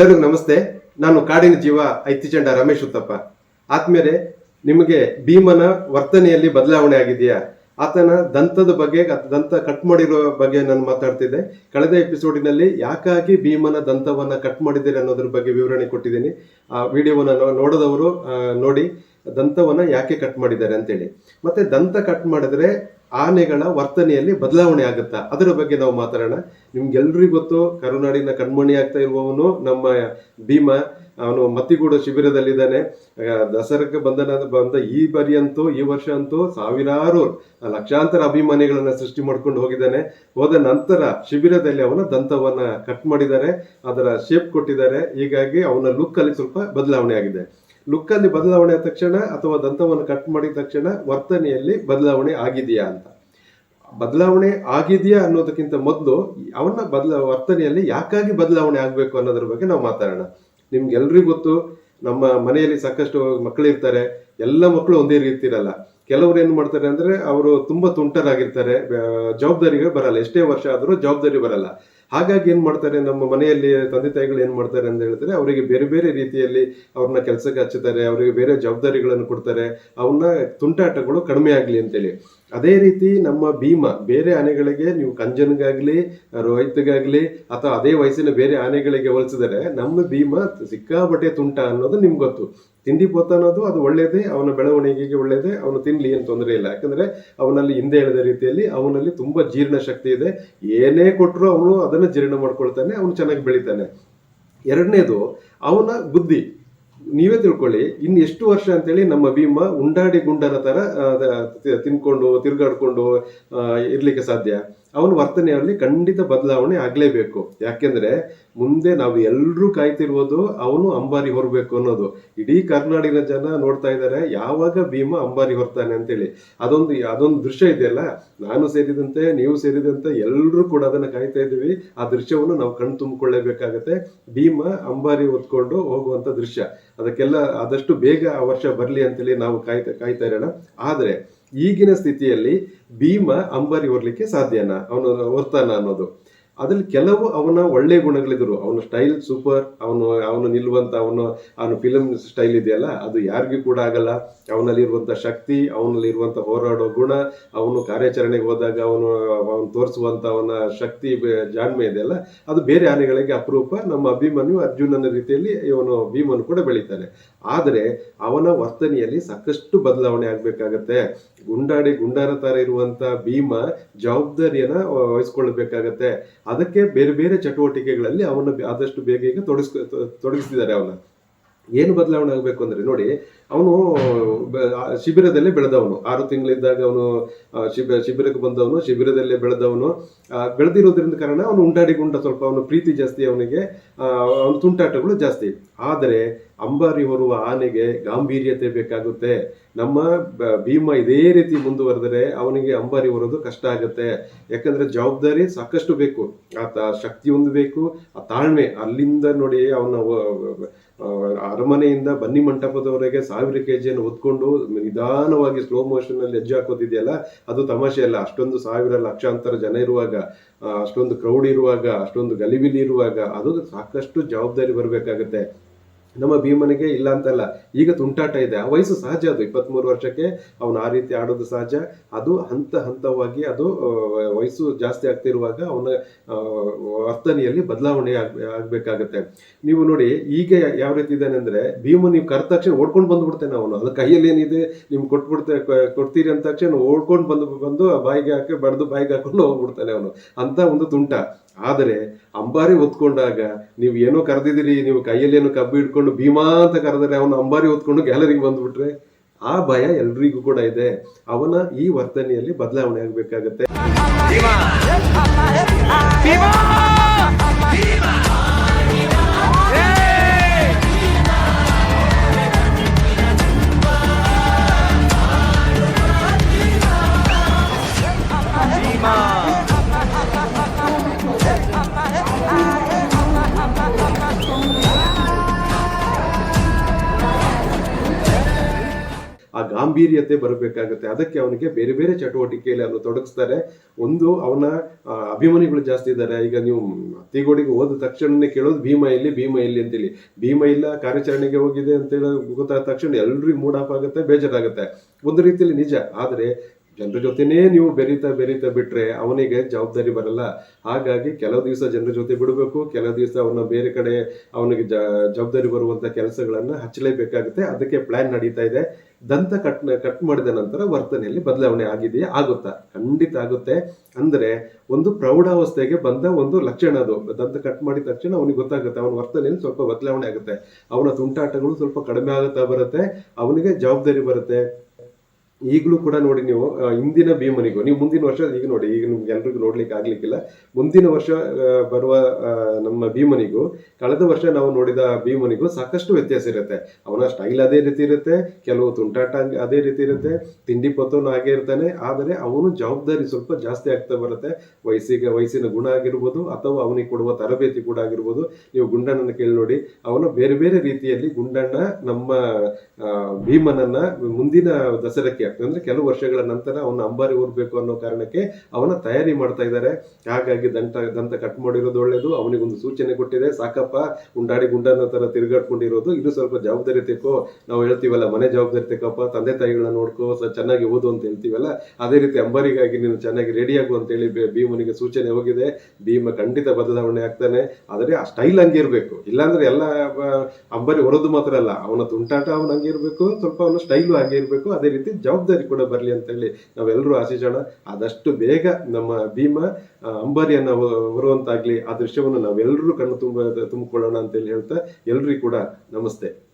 ಎಲ್ಲರಿಗೂ ನಮಸ್ತೆ. ನಾನು ಕಾಡಿನ ಜೀವ ಐತಿಚಂಡ ರಮೇಶ್ ಉತ್ತಪ್ಪ. ಆದ್ಮೇಲೆ ನಿಮಗೆ ಭೀಮನ ವರ್ತನೆಯಲ್ಲಿ ಬದಲಾವಣೆ ಆಗಿದೆಯಾ? ಆತನ ದಂತದ ಬಗ್ಗೆ ದಂತ ಕಟ್ ಮಾಡಿರೋ ಬಗ್ಗೆ ನಾನು ಮಾತಾಡ್ತಿದ್ದೆ. ಕಳೆದ ಎಪಿಸೋಡಿನಲ್ಲಿ ಯಾಕಾಗಿ ಭೀಮನ ದಂತವನ್ನ ಕಟ್ ಮಾಡಿದ್ದೀರಿ ಅನ್ನೋದ್ರ ಬಗ್ಗೆ ವಿವರಣೆ ಕೊಟ್ಟಿದ್ದೀನಿ. ಆ ವಿಡಿಯೋವನ್ನ ನೋಡದವರು ನೋಡಿ, ದಂತವನ್ನ ಯಾಕೆ ಕಟ್ ಮಾಡಿದ್ದಾರೆ ಅಂತೇಳಿ. ಮತ್ತೆ ದಂತ ಕಟ್ ಮಾಡಿದ್ರೆ ಆನೆಗಳ ವರ್ತನೆಯಲ್ಲಿ ಬದಲಾವಣೆ ಆಗುತ್ತಾ? ಅದರ ಬಗ್ಗೆ ನಾವು ಮಾತಾಡೋಣ. ನಿಮ್ಗೆಲ್ರಿಗೂ ಗೊತ್ತು, ಕರುನಾಡಿನ ಕಣ್ಮಣಿ ಆಗ್ತಾ ಇರುವವನು ನಮ್ಮ ಭೀಮ. ಅವನು ಮತ್ತಿಗೂಡ ಶಿಬಿರದಲ್ಲಿದ್ದಾನೆ. ದಸರಕ್ಕೆ ಬಂದನ, ಬಂದ ಈ ಬಾರಿ ಅಂತೂ ಈ ವರ್ಷ ಅಂತೂ ಸಾವಿರಾರು ಲಕ್ಷಾಂತರ ಅಭಿಮಾನಿಗಳನ್ನ ಸೃಷ್ಟಿ ಮಾಡ್ಕೊಂಡು ಹೋಗಿದ್ದಾನೆ. ಹೋದ ನಂತರ ಶಿಬಿರದಲ್ಲಿ ಅವನ ದಂತವನ್ನ ಕಟ್ ಮಾಡಿದ್ದಾರೆ. ಅದರ ಶೇಪ್ ಕೊಟ್ಟಿದ್ದಾರೆ. ಹೀಗಾಗಿ ಅವನ ಲುಕ್ ಅಲ್ಲಿ ಸ್ವಲ್ಪ ಬದಲಾವಣೆ ಆಗಿದೆ. ಲುಕ್ ಅಲ್ಲಿ ಬದಲಾವಣೆ ಆದ ತಕ್ಷಣ ಅಥವಾ ದಂತವನ್ನು ಕಟ್ ಮಾಡಿದ ತಕ್ಷಣ ವರ್ತನೆಯಲ್ಲಿ ಬದಲಾವಣೆ ಆಗಿದೆಯಾ ಅಂತ. ಬದಲಾವಣೆ ಆಗಿದೆಯಾ ಅನ್ನೋದಕ್ಕಿಂತ ಮೊದಲು ಅವನ ಬದಲ ವರ್ತನೆಯಲ್ಲಿ ಯಾಕಾಗಿ ಬದಲಾವಣೆ ಆಗಬೇಕು ಅನ್ನೋದ್ರ ಬಗ್ಗೆ ನಾವು ಮಾತಾಡೋಣ. ನಿಮ್ಗೆಲ್ರಿಗೂ ಗೊತ್ತು, ನಮ್ಮ ಮನೆಯಲ್ಲಿ ಸಾಕಷ್ಟು ಮಕ್ಕಳಿರ್ತಾರೆ, ಎಲ್ಲ ಮಕ್ಕಳು ಒಂದೇ ರೀತಿ ಇರಲ್ಲ. ಕೆಲವ್ರು ಏನು ಮಾಡ್ತಾರೆ ಅಂದ್ರೆ, ಅವರು ತುಂಬಾ ತುಂಟರಾಗಿರ್ತಾರೆ ಜವಾಬ್ದಾರಿಗೆ ಬರಲ್ಲ. ಎಷ್ಟೇ ವರ್ಷ ಆದ್ರೂ ಜವಾಬ್ದಾರಿ ಬರಲ್ಲ. ಹಾಗಾಗಿ ಏನ್ ಮಾಡ್ತಾರೆ, ನಮ್ಮ ಮನೆಯಲ್ಲಿ ತಂದೆ ತಾಯಿಗಳು ಏನ್ ಮಾಡ್ತಾರೆ ಅಂತ ಹೇಳಿದ್ರೆ, ಅವರಿಗೆ ಬೇರೆ ಬೇರೆ ರೀತಿಯಲ್ಲಿ ಅವ್ರನ್ನ ಕೆಲಸಕ್ಕೆ ಹಚ್ಚುತ್ತಾರೆ, ಅವರಿಗೆ ಬೇರೆ ಜವಾಬ್ದಾರಿಗಳನ್ನು ಕೊಡ್ತಾರೆ, ಅವನ್ನ ತುಂಟಾಟಗಳು ಕಡಿಮೆ ಆಗ್ಲಿ ಅಂತೇಳಿ. ಅದೇ ರೀತಿ ನಮ್ಮ ಭೀಮ, ಬೇರೆ ಆನೆಗಳಿಗೆ ನೀವು ಕಂಜನ್ಗಾಗ್ಲಿ, ರೋಹಿತ್ಗಾಗ್ಲಿ ಅಥವಾ ಅದೇ ವಯಸ್ಸಿನ ಬೇರೆ ಆನೆಗಳಿಗೆ ಹೋಲಿಸಿದರೆ ನಮ್ಮ ಭೀಮ ಸಿಕ್ಕಾಪಟ್ಟೆ ತುಂಟ ಅನ್ನೋದು ನಿಮ್ಗೆ ಗೊತ್ತು. ತಿಂಡಿ ಪೋತ ಅನ್ನೋದು ಅದು ಒಳ್ಳೆಯದೇ ಅವನ ಬೆಳವಣಿಗೆಗೆ ಒಳ್ಳೆಯದೇ ಅವನು ತಿನ್ಲಿ ಏನು ತೊಂದರೆ ಇಲ್ಲ. ಯಾಕಂದ್ರೆ ಅವನಲ್ಲಿ ಹಿಂದೆ ಹೇಳಿದ ರೀತಿಯಲ್ಲಿ ಅವನಲ್ಲಿ ತುಂಬಾ ಜೀರ್ಣ ಶಕ್ತಿ ಇದೆ. ಏನೇ ಕೊಟ್ಟರು ಅವನು ಅದನ್ನ ಜೀರ್ಣ ಮಾಡ್ಕೊಳ್ತಾನೆ, ಅವನು ಚೆನ್ನಾಗಿ ಬೆಳಿತಾನೆ. ಎರಡನೇದು, ಅವನ ಬುದ್ಧಿ. ನೀವೇ ತಿಳ್ಕೊಳ್ಳಿ. ಇನ್ನು ಎಷ್ಟು ವರ್ಷ ಅಂತೇಳಿ ನಮ್ಮ ಭೀಮ ಉಂಡಾಡಿ ಗುಂಡನ ತರ ಆ, ತಿನ್ಕೊಂಡು ತಿರುಗಾಡ್ಕೊಂಡು ಇರ್ಲಿಕ್ಕೆ ಸಾಧ್ಯ. ಅವನ ವರ್ತನೆಯಲ್ಲಿ ಖಂಡಿತ ಬದಲಾವಣೆ ಆಗಲೇಬೇಕು. ಯಾಕೆಂದ್ರೆ ಮುಂದೆ ನಾವು ಎಲ್ಲರೂ ಕಾಯ್ತಿರ್ಬೋದು, ಅವನು ಅಂಬಾರಿ ಹೊರಬೇಕು ಅನ್ನೋದು. ಇಡೀ ಕರ್ನಾಟಕದ ಜನ ನೋಡ್ತಾ ಇದ್ದಾರೆ ಯಾವಾಗ ಭೀಮ ಅಂಬಾರಿ ಹೊರ್ತಾನೆ ಅಂತೇಳಿ. ಅದೊಂದು ಅದೊಂದು ದೃಶ್ಯ ಇದೆಯಲ್ಲ ನಾನು ಸೇರಿದಂತೆ, ನೀವು ಸೇರಿದಂತೆ ಎಲ್ಲರೂ ಕೂಡ ಅದನ್ನ ಕಾಯ್ತಾ ಇದ್ದೀವಿ. ಆ ದೃಶ್ಯವನ್ನು ನಾವು ಕಣ್ ತುಂಬಿಕೊಳ್ಳೇಬೇಕಾಗತ್ತೆ. ಭೀಮ ಅಂಬಾರಿ ಹೊತ್ಕೊಂಡು ಹೋಗುವಂತ ದೃಶ್ಯ. ಅದಕ್ಕೆಲ್ಲ ಆದಷ್ಟು ಬೇಗ ಆ ವರ್ಷ ಬರಲಿ ಅಂತೇಳಿ ನಾವು ಕಾಯ್ತಾ ಕಾಯ್ತಾ ಇರೋಣ. ಆದ್ರೆ ಈಗಿನ ಸ್ಥಿತಿಯಲ್ಲಿ ಭೀಮ ಅಂಬಾರಿ ಹೊರಲಿಕ್ಕೆ ಸಾಧ್ಯನಾ? ಅವನು ಹೊರ್ತಾನ ಅನ್ನೋದು. ಅದ್ರಲ್ಲಿ ಕೆಲವು ಅವನ ಒಳ್ಳೆ ಗುಣಗಳಿದ್ರು. ಅವನ ಸ್ಟೈಲ್ ಸೂಪರ್ ಅವನು ಅವನು ನಿಲ್ಲುವಂತ, ಅವನು, ಅವನ ಫಿಲಮ್ ಸ್ಟೈಲ್ ಇದೆಯಲ್ಲ, ಅದು ಯಾರಿಗೂ ಕೂಡ ಆಗಲ್ಲ. ಅವನಲ್ಲಿ ಇರುವಂತ ಶಕ್ತಿ ಅವನಲ್ಲಿ ಇರುವಂತ ಹೋರಾಡೋ ಗುಣ, ಅವನು ಕಾರ್ಯಾಚರಣೆಗೆ ಹೋದಾಗ ಅವನು ಅವನು ತೋರಿಸುವಂತ ಅವನ ಶಕ್ತಿ ಜಾಣ್ಮೆ ಇದೆಯಲ್ಲ, ಅದು ಬೇರೆ ಆನೆಗಳಿಗೆ ಅಪರೂಪ. ನಮ್ಮ ಅಭಿಮನ್ಯು ಅರ್ಜುನನ ರೀತಿಯಲ್ಲಿ ಇವನು ಭೀಮನು ಕೂಡ ಬೆಳೀತಾನೆ. ಆದರೆ ಅವನ ವರ್ತನೆಯಲ್ಲಿ ಸಾಕಷ್ಟು ಬದಲಾವಣೆ ಆಗ್ಬೇಕಾಗತ್ತೆ. ಗುಂಡಾಡಿ, ಗುಂಡಾರ ತರ ಇರುವಂತ ಭೀಮ ಜವಾಬ್ದಾರಿಯನ್ನ ವಹಿಸ್ಕೊಳ್ಬೇಕಾಗತ್ತೆ. ಅದಕ್ಕೆ ಬೇರೆ ಬೇರೆ ಚಟುವಟಿಕೆಗಳಲ್ಲಿ ಅವನ್ನ ಆದಷ್ಟು ಬೇಗ ಈಗ ತೊಡಗಿಸ್ ತೊಡಗಿಸಿದ್ದಾರೆ ಅವನ. ಏನು ಬದಲಾವಣೆ ಆಗಬೇಕು ಅಂದ್ರೆ ನೋಡಿ, ಅವನು ಶಿಬಿರದಲ್ಲೇ ಬೆಳೆದವನು. ಆರು ತಿಂಗಳಿದ್ದಾಗ ಅವನು ಶಿಬಿರ, ಶಿಬಿರಕ್ಕೆ ಬಂದವನು, ಶಿಬಿರದಲ್ಲೇ ಬೆಳೆದವನು. ಬೆಳೆದಿರೋದ್ರಿಂದ ಕಾರಣ ಅವನು ಉಂಡಾಡಿ ಗುಂಡ ಸ್ವಲ್ಪ ಅವನು ಪ್ರೀತಿ ಜಾಸ್ತಿ ಅವನಿಗೆ ಅವನ ತುಂಟಾಟಗಳು ಜಾಸ್ತಿ. ಆದರೆ ಅಂಬಾರಿ ಹೊರುವ ಆನೆಗೆ ಗಾಂಭೀರ್ಯತೆ ಬೇಕಾಗುತ್ತೆ. ನಮ್ಮ ಭೀಮ ಇದೇ ರೀತಿ ಮುಂದುವರೆದರೆ ಅವನಿಗೆ ಅಂಬಾರಿ ಹೊರೋದು ಕಷ್ಟ ಆಗುತ್ತೆ. ಯಾಕಂದ್ರೆ ಜವಾಬ್ದಾರಿ ಸಾಕಷ್ಟು ಬೇಕು. ಆತ ಶಕ್ತಿ ಹೊಂದಬೇಕು. ಆ ತಾಳ್ಮೆ ಅಲ್ಲಿಂದ ನೋಡಿ ಅವನ ಅರಮನೆಯಿಂದ ಬನ್ನಿ ಮಂಟಪದವರೆಗೆ ಸಾವಿರ ಕೆ ಜಿಯನ್ನು ಹೊತ್ಕೊಂಡು ನಿಧಾನವಾಗಿ ಸ್ಲೋ ಮೋಷನ್ನಲ್ಲಿ ಹೆಜ್ಜೆ ಹಾಕೋದಿದೆಯಲ್ಲ ಅದು ತಮಾಷೆ ಅಲ್ಲ. ಅಷ್ಟೊಂದು ಸಾವಿರ ಲಕ್ಷಾಂತರ ಜನ ಇರುವಾಗ ಅಷ್ಟೊಂದು ಕ್ರೌಡ್ ಇರುವಾಗ, ಅಷ್ಟೊಂದು ಗಲಿಬಿಲಿ ಇರುವಾಗ, ಅದು ಸಾಕಷ್ಟು ಜವಾಬ್ದಾರಿ ಬರಬೇಕಾಗತ್ತೆ. ನಮ್ಮ ಭೀಮನಿಗೆ ಇಲ್ಲ ಅಂತಲ್ಲ. ಈಗ ತುಂಟಾಟ ಇದೆ. ಆ ವಯಸ್ಸು ಸಹಜ ಅದು. ಇಪ್ಪತ್ಮೂರು ವರ್ಷಕ್ಕೆ ಅವನು ಆ ರೀತಿ ಆಡೋದು ಸಹಜ. ಅದು ಹಂತ ಹಂತವಾಗಿ ಅದು ವಯಸ್ಸು ಜಾಸ್ತಿ ಆಗ್ತಿರುವಾಗ ಅವನ ವರ್ತನೆಯಲ್ಲಿ ಬದಲಾವಣೆ ಆಗ್, ಆಗ್ಬೇಕಾಗತ್ತೆ. ನೀವು ನೋಡಿ, ಈಗ ಯಾವ ರೀತಿ ಇದ್ದಾನೆ ಅಂದ್ರೆ, ಭೀಮ ನೀವು ಕರೆದ ತಕ್ಷಣ ಓಡ್ಕೊಂಡು ಬಂದ್ಬಿಡ್ತಾನೆ ಅವನು. ಅದು ಕೈಯಲ್ಲಿ ಏನಿದೆ ನಿಮ್ಗೆ ಕೊಟ್ಬಿಡ್ತೆ ಕೊಡ್ತೀರಿ ಅಂದ ತಕ್ಷಣ ಓಡ್ಕೊಂಡು ಬಂದು ಬಂದು ಬಾಯಿಗೆ ಹಾಕಿ, ಬಡ್ದು ಬಾಯಿಗೆ ಹಾಕೊಂಡು ಹೋಗ್ಬಿಡ್ತಾನೆ ಅವನು. ಅಂತ ಒಂದು ತುಂಟ. ಆದರೆ ಅಂಬಾರಿ ಹೊತ್ಕೊಂಡಾಗ ನೀವು ಏನೋ ಕರೆದಿದ್ದೀರಿ, ನೀವು ಕೈಯಲ್ಲಿ ಏನೋ ಕಬ್ಬು ಹಿಡ್ಕೊಂಡು ಭೀಮಾ ಅಂತ ಕರೆದರೆ ಅವನು ಅಂಬಾರಿ ಹೊತ್ಕೊಂಡು ಗ್ಯಾಲರಿಗೆ ಬಂದ್ಬಿಟ್ರೆ, ಆ ಭಯ ಎಲ್ರಿಗೂ ಕೂಡ ಇದೆ. ಅವನ ಈ ವರ್ತನೆಯಲ್ಲಿ ಬದಲಾವಣೆ ಆಗ್ಬೇಕಾಗತ್ತೆ. ಗಾಂಭೀರ್ಯತೆ ಬರಬೇಕಾಗುತ್ತೆ. ಅದಕ್ಕೆ ಅವನಿಗೆ ಬೇರೆ ಬೇರೆ ಚಟುವಟಿಕೆಯಲ್ಲಿ ಅವನು ತೊಡಗಿಸ್ತಾರೆ. ಒಂದು, ಅವನ ಅಭಿಮಾನಿಗಳು ಜಾಸ್ತಿ ಇದ್ದಾರೆ. ಈಗ ನೀವು ತಿಗೋಡಿಗೆ ಹೋದ ತಕ್ಷಣನೇ ಕೇಳೋದು ಭೀಮ ಇಲ್ಲಿ ಭೀಮ ಇಲ್ಲಿ ಅಂತೇಳಿ. ಭೀಮ ಇಲ್ಲ, ಕಾರ್ಯಾಚರಣೆಗೆ ಹೋಗಿದೆ ಅಂತೇಳಿ ಗೊತ್ತಾದ ತಕ್ಷಣ ಎಲ್ರಿಗೂ ಮೂಡ್ ಆಫ್ ಆಗುತ್ತೆ, ಬೇಜಾರಾಗುತ್ತೆ. ಒಂದು ರೀತಿಯಲ್ಲಿ ನಿಜ. ಆದರೆ ಜನರ ಜೊತೆನೇ ನೀವು ಬೆರೀತಾ ಬೆರೀತಾ ಬಿಟ್ರೆ ಅವನಿಗೆ ಜವಾಬ್ದಾರಿ ಬರಲ್ಲ. ಹಾಗಾಗಿ ಕೆಲವು ದಿವಸ ಜನರ ಜೊತೆ ಬಿಡಬೇಕು, ಕೆಲವು ದಿವಸ ಅವನ ಬೇರೆ ಕಡೆ ಅವನಿಗೆ ಜವಾಬ್ದಾರಿ ಬರುವಂತ ಕೆಲಸಗಳನ್ನ ಹಚ್ಚಲೇಬೇಕಾಗುತ್ತೆ. ಅದಕ್ಕೆ ಪ್ಲಾನ್ ನಡೀತಾ ಇದೆ. ದಂತ ಕಟ್ ಕಟ್ ಮಾಡಿದ ನಂತರ ವರ್ತನೆಯಲ್ಲಿ ಬದಲಾವಣೆ ಆಗಿದೆಯಾ, ಆಗುತ್ತಾ? ಖಂಡಿತ ಆಗುತ್ತೆ. ಅಂದ್ರೆ ಒಂದು ಪ್ರೌಢಾವಸ್ಥೆಗೆ ಬಂದ ಒಂದು ಲಕ್ಷಣ ಅದು. ದಂತ ಕಟ್ ಮಾಡಿದ ತಕ್ಷಣ ಅವನಿಗೆ ಗೊತ್ತಾಗುತ್ತೆ, ಅವನ ವರ್ತನೆಯಲ್ಲಿ ಸ್ವಲ್ಪ ಬದಲಾವಣೆ ಆಗುತ್ತೆ. ಅವನ ತುಂಟಾಟಗಳು ಸ್ವಲ್ಪ ಕಡಿಮೆ ಆಗುತ್ತಾ ಬರುತ್ತೆ. ಅವನಿಗೆ ಜವಾಬ್ದಾರಿ ಬರುತ್ತೆ. ಈಗಲೂ ಕೂಡ ನೋಡಿ ನೀವು ಇಂದಿನ ಭೀಮನಿಗೂ, ನೀವು ಮುಂದಿನ ವರ್ಷ ಈಗ ನೋಡಿ, ಈಗ ನಿಮ್ಗೆ ಎಲ್ರಿಗೂ ನೋಡ್ಲಿಕ್ಕೆ ಆಗ್ಲಿಕ್ಕಿಲ್ಲ. ಮುಂದಿನ ವರ್ಷ ಬರುವ ನಮ್ಮ ಭೀಮನಿಗೂ, ಕಳೆದ ವರ್ಷ ನಾವು ನೋಡಿದ ಭೀಮನಿಗೂ ಸಾಕಷ್ಟು ವ್ಯತ್ಯಾಸ ಇರುತ್ತೆ. ಅವನ ಸ್ಟೈಲ್ ಅದೇ ರೀತಿ ಇರುತ್ತೆ, ಕೆಲವು ತುಂಟಾಟ ಅದೇ ರೀತಿ ಇರುತ್ತೆ, ತಿಂಡಿ ಪತ್ತೋನು ಹಾಗೆ ಇರ್ತಾನೆ, ಆದರೆ ಅವನು ಜವಾಬ್ದಾರಿ ಸ್ವಲ್ಪ ಜಾಸ್ತಿ ಆಗ್ತಾ ಬರುತ್ತೆ. ವಯಸ್ಸಿಗೆ, ವಯಸ್ಸಿನ ಗುಣ ಆಗಿರ್ಬೋದು, ಅಥವಾ ಅವನಿಗೆ ಕೊಡುವ ತರಬೇತಿ ಕೂಡ ಆಗಿರ್ಬೋದು. ನೀವು ಗುಂಡಣ್ಣನ ಕೇಳಿ ನೋಡಿ, ಅವನು ಬೇರೆ ಬೇರೆ ರೀತಿಯಲ್ಲಿ ಗುಂಡಣ್ಣ ನಮ್ಮ ಭೀಮನನ್ನ ಮುಂದಿನ ದಸರಕ್ಕೆ ಅಂದ್ರೆ ಕೆಲವು ವರ್ಷಗಳ ನಂತರ ಅವನ ಅಂಬಾರಿ ಊರ್ಬೇಕು ಅನ್ನೋ ಕಾರಣಕ್ಕೆ ಅವನ ತಯಾರಿ ಮಾಡ್ತಾ ಇದ್ದಾರೆ. ಹಾಗಾಗಿ ದಂತ ದಂತ ಕಟ್ ಮಾಡಿರೋದು ಒಳ್ಳೇದು, ಅವನಿಗೊಂದು ಸೂಚನೆ ಕೊಟ್ಟಿದೆ. ಸಾಕಪ್ಪ, ಉಂಡಾಡಿ ಗುಂಡನ ತರ ತಿರುಗಾಡ್ಕೊಂಡಿರೋದು. ಇದು ಸ್ವಲ್ಪ ಜವಾಬ್ದಾರಿ ತೆಕ್ಕೋ ನಾವು ಹೇಳ್ತೀವಲ್ಲ, ಮನೆ ಜವಾಬ್ದಾರಿ ತೆಕ್ಕಪ್ಪ ತಂದೆ ತಾಯಿಗಳನ್ನ ನೋಡ್ಕೋ. ಚೆನ್ನಾಗಿ ಓದು ಅಂತ ಹೇಳ್ತೀವಲ್ಲ. ಅದೇ ರೀತಿ ಅಂಬಾರಿಗಾಗಿ ನೀನು ಚೆನ್ನಾಗಿ ರೆಡಿ ಆಗು ಅಂತೇಳಿ ಹೇಳಿ ಭೀಮನಿಗೆ ಸೂಚನೆ ಹೋಗಿದೆ. ಭೀಮ ಖಂಡಿತ ಬದಲಾವಣೆ ಆಗ್ತಾನೆ. ಆದರೆ ಆ ಸ್ಟೈಲ್ ಹಂಗೆ ಇರಬೇಕು. ಇಲ್ಲಾಂದ್ರೆ ಎಲ್ಲ ಅಂಬಾರಿ ಹೊರದು ಮಾತ್ರ ಅಲ್ಲ. ಅವನ ತುಂಟಾಟ ಅವನ ಹಂಗೆ ಇರಬೇಕು. ಸ್ವಲ್ಪ ಅವನ ಸ್ಟೈಲು ಹಾಗೆ ಇರಬೇಕು. ಅದೇ ರೀತಿ ಜವಾಬ್ದಾರಿ ಕೂಡ ಬರಲಿ ಅಂತ ಹೇಳಿ ನಾವೆಲ್ಲರೂ ಆಶಿಸೋಣ. ಆದಷ್ಟು ಬೇಗ ನಮ್ಮ ಭೀಮ ಅಂಬಾರಿಯನ್ನು ಅಂಬಾರಿಯನ್ನ ಬರುವಂತಾಗ್ಲಿ ಆ ದೃಶ್ಯವನ್ನು ನಾವೆಲ್ಲರೂ ಕಣ್ಣು ತುಂಬ ತುಂಬಿಕೊಳ್ಳೋಣ ಅಂತೇಳಿ ಹೇಳ್ತಾ ಎಲ್ರಿಗೂ ಕೂಡ ನಮಸ್ತೆ.